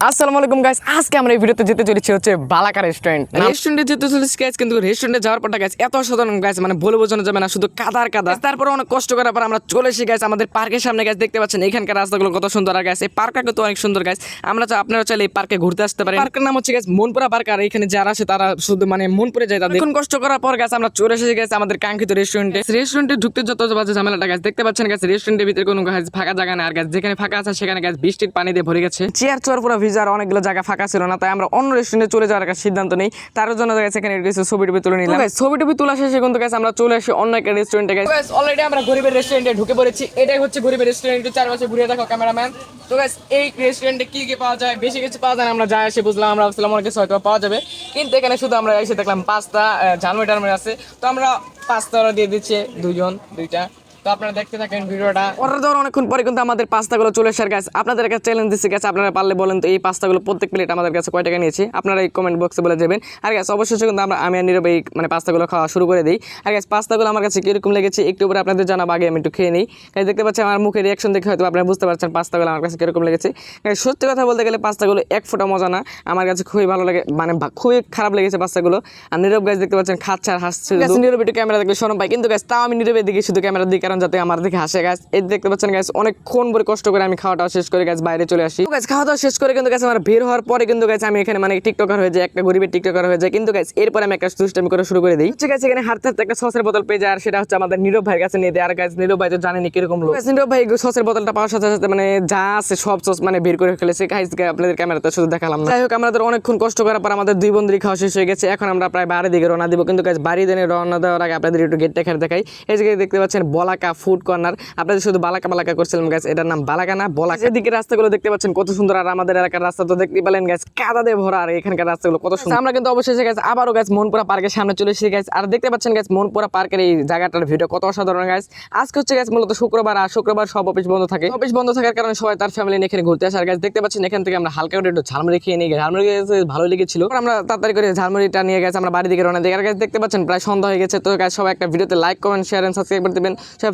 আসসালামু আলাইকুম গাইস আজকে আমরা এই ভিডিওতে যেতে চলেছি হচ্ছে বালাকা রেস্টুরেন্ট রেস্টুরেন্টে যেতে চলেছি গাইস কিন্তু রেস্টুরেন্টে যাওয়ার পরটা গাইস এত সাধারণ গাইস মানে বলে বোঝানো যাবে না শুধু কাদার কাদা। তারপরে অনেক কষ্ট করার পর আমরা চলে এসে গাইস আমাদের পার্কের সামনে গাইস দেখতে পাচ্ছেন এখানকার রাস্তাগুলো কত সুন্দর। আর গাইস এই পার্কটা কিন্তু অনেক সুন্দর গাইস আমরা চা- আপনারা চাইলে এই পার্কে ঘুরতে আসতে পারেন। পার্কের নাম হচ্ছে গাইস মনপুরা পার্ক আর এখানে যারা আসে তারা শুধু মানে মনপুরে যায় তাদের। কষ্ট করার পর গাছ আমরা চলে এসে গেছে আমাদের কাঙ্ক্ষিত রেস্টুরেন্টে রেস্টুরেন্টে ঢুকতে যত বাজে ঝামেলাটা গাছ দেখতে পাচ্ছেন গাছ রেস্টুরেন্টের ভিতরে কোনো গাছ ফাঁকা জায়গা নেই আর গাছ যেখানে ফাঁকা আছে সেখানে গাছ বৃষ্টির পানি দিয়ে ভরে গেছে। চেয়ার চেয়ার পুরো ভিজার অনেকগুলো জায়গা ফাঁকা ছিল না তাই আমরা অন্য রেস্টুরেন্টে চলে যাওয়ার একটা সিদ্ধান্ত নেই। তার জন্য গাছ এখানে কিছু ছবি টবি তুলে নিলাম। ছবি টবি তোলা শেষে কিন্তু গাছ আমরা চলে আসি অন্য একটা রেস্টুরেন্টে গাছ অলরেডি আমরা গরিবের রেস্টুরেন্টে ঢুকে পড়েছি। এটাই হচ্ছে গরিবের রেস্টুরেন্ট একটু চারপাশে ঘুরে দেখো ক্যামেরাম্যান তো গাছ এই রেস্টুরেন্টে কি কি পাওয়া যায়? বেশি কিছু পাওয়া যায় না আমরা যাই এসে বুঝলাম আমরা ভাবছিলাম অনেক কিছু হয়তো পাওয়া যাবে। কিন্তু এখানে শুধু আমরা এসে দেখলাম পাস্তা ঝালমুড়ি টালমুড়ি আছে। তো আমরা পাস্তা দিয়ে দিচ্ছে দুজন দুইটা। তো আপনারা দেখতে থাকেন ভিডিওটা। অর্ডার দেওয়ার অনেকক্ষণ পরে কিন্তু আমাদের পাস্তাগুলো চলে কাছে আপনাদের কাছে চ্যালেঞ্জ দিচ্ছে গেছে আপনারা পারলে বলেন তো এই পাস্তাগুলো প্রত্যেক প্লেট আমাদের কাছে কয় টাকা নিয়েছে? আপনারা এই কমেন্ট বক্সে বলে যাবেন। আর গ্যাস কিন্তু আমরা আমি আর নীরব এই মানে পাস্তাগুলো খাওয়া শুরু করে দিই। আর গ্যাস পাস্তাগুলো আমার কাছে কীরকম লেগেছে একটু উপরে আপনাদের জানাব আগে আমি একটু খেয়ে নিই। গাইস দেখতে পাচ্ছি আমার মুখের রিয়াকশন দেখে হয়তো আপনারা বুঝতে পারছেন পাস্তাগুলো আমার কাছে কীরকম লেগেছে। গাইস সত্যি কথা বলতে গেলে পাস্তাগুলো এক ফোঁটা মজা না। আমার কাছে খুবই ভালো লাগে মানে খুবই খারাপ লেগেছে পাস্তাগুলো। আর নীরব গাছ দেখতে পাচ্ছেন খাচ্ছে আর হাসছে। নীরব একটু ক্যামেরা দেখলে শরম পাই কিন্তু গাছ তাও আমি নীরবের দিকে শুধু ক্যামেরা দিই কারণ যাতে আমার দিকে হাসে গাছ এই দেখতে পাচ্ছেন গাছ অনেকক্ষণ পরে কষ্ট করে আমি খাওয়াটা শেষ করে গাছ বাইরে চলে আসি। গাছ খাওয়া দাওয়া শেষ করে কিন্তু গাছ আমার বের হওয়ার পরে কিন্তু গাছ আমি এখানে মানে টিকটকার হয়ে যায় একটা গরিবের টিকটকার হয়ে যায় কিন্তু গাছ এরপরে আমি একটা দুষ্টামি করে শুরু করে দিই। ঠিক আছে এখানে হাঁটতে হাঁটতে একটা সসের বোতল পেয়ে যায় আর সেটা হচ্ছে আমাদের নীরব ভাইয়ের কাছে নিয়ে দেয় আর গাছ নীরব ভাই তো জানেনি কীরকম লোক। গাছ, নীরব ভাই সসের বোতলটা পাওয়ার সাথে সাথে মানে যা আছে সব সস মানে বের করে ফেলেছে। গাইস আপনাদের ক্যামেরাতে শুধু দেখালাম না। যাই হোক আমাদের অনেকক্ষণ কষ্ট করার পর আমাদের দুই বন্ধুরই খাওয়া শেষ হয়ে গেছে। এখন আমরা প্রায় বাড়ির দিকে রওনা দিব। কিন্তু গাছ বাড়ি দিনে রওনা দেওয়ার আগে আপনাদের একটু গেটটা খেয়ে দেখাই। এই জায়গায় দেখতে পাচ্ছেন বলাকা ফুড কর্নার আপনাদের শুধু বালাকা বালাকা করছিলাম গাছ এটার নাম বালাকা না, বলাকা। এদিকে রাস্তাগুলো দেখতে পাচ্ছেন, কত সুন্দর। আর আমাদের এলাকার রাস্তা তো দেখতে পেলেন গাছ কাদা দিয়ে ভরা, আর এখানকার রাস্তাগুলো কত সুন্দর। আমরা কিন্তু অবশেষে গেছে আবারও গাছ মনপুরা পার্কের সামনে চলে এসে গেছে আর দেখতে পাচ্ছেন গাছ মনপুরা পার্কের এই জায়গাটার ভিডিও কত অসাধারণ গাছ আজকে হচ্ছে গাছ মূলত শুক্রবার, আর শুক্রবার সব অফিস বন্ধ থাকে। অফিস বন্ধ থাকার কারণে সবাই তার ফ্যামিলি এখানে ঘুরতে আসে। আর গাছ দেখতে পাচ্ছেন, এখান থেকে আমরা হালকা করে একটু ঝালমুড়ি খেয়ে নিয়ে গেছি ঝালমুড়ি ভালো লেগেছিল। আমরা তাড়াতাড়ি করে ঝালমুড়িটা নিয়ে গেছে আমরা বাড়ি দিকে রওনা দিই। আর গাছ দেখতে পাচ্ছেন, প্রায় সন্ধ্যা হয়ে গেছে। তো গাছ সবাই একটা ভিডিওতে like comment share and subscribe করে দেবেন। সবাই